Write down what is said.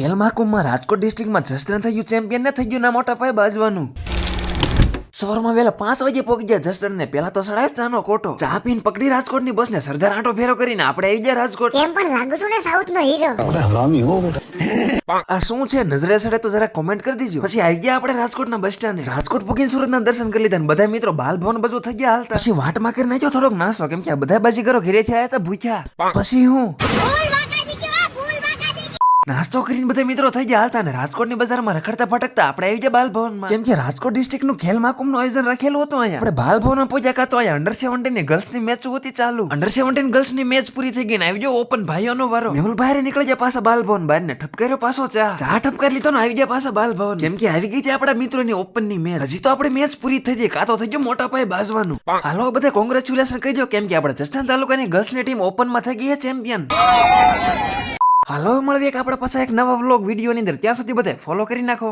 ખેલ મહાકુંભમાં રાજકોટ ડિસ્ટ્રિક્ટમાં જસદણ થઈ ગયું ચેમ્પિયન ને થઈ ગયું ના મોટા પાયે બાજવાનું. સવારમાં વહેલા પાંચ વાગે પહોંચી ગયા જસદણ ને પેલા તો સડાય ચાનો કોટો ચા પીને પકડી રાજકોટની બસ ને સરદાર આંટો ફેરો કરીને આપણે આવી ગયા રાજકોટ. કેમ પણ લાગુ છું ને સાઉથ નો હીરો આ શું છે? નજરે સડે તો જરા કોમેન્ટ કરી દીજો. પછી આવી ગયા આપણે રાજકોટના બસ સ્ટેન્ડ રાજકોટ પૂકીને સુરતના દર્શન કરી લીધા બધા મિત્રો બાલ ભવન બજુ થઈ ગયા હાલતા. પછી વાટમાં કરી નાખ્યો થોડોક નાસ્તો. કેમ કે બધા બાજીગરો ઘરેથી આવ્યા હતા ભૂખ્યા. પછી હું? નાસ્તો કરીને બધા મિત્રો થઈ ગયા હતા અને રાજકોટની બજારમાં રખડતા ફટકતા આપણે આવી ગયા બાલભવનમાં. કેમ કે રાજકોટ ડિસ્ટ્રિક્ટનું ખેલ મહાકુંભનું આયોજન રાખેલું હતું અહીંયા. આપણે બાલ ભવનમાં પહોંચ્યા કાતો અહીંયા અંડર સેવન્ટીનની ગર્લ્સની મેચ હતી ચાલુ. અંડર સેવન્ટીન ગર્લ્સની મેચ પૂરી થઈ ગઈ ને આવી ગયો ઓપન ભાઈઓનો વારો. મેહુલ બહાર નીકળી ગયા પાછા બાલભવન બહાર ને ઠપકાર્યો પાછો ચા. ચા ઠપકાર લીધો ને આવી ગયા પાછા બાલ ભવન કેમ કે આવી ગઈ હતી આપણા મિત્રોની ઓપનની મેચ હજી તો આપણે મેચ પૂરી થઈ ગઈ કાતો થઈ ગયો મોટા પાયે બાજવાનું. હાલો બધા કોંગ્રેચ્યુલેશન કહી દો કેમ કે આપણે જસદણ તાલુકાની ગર્લ્સની ટીમ ઓપનમાં થઈ ગઈ છે ચેમ્પિયન હાલો મળીએ એક આપણા પાસે એક નવા વ્લોગ વિડીયોની અંદર. ત્યાં સુધી બધા ફોલો કરી નાખો.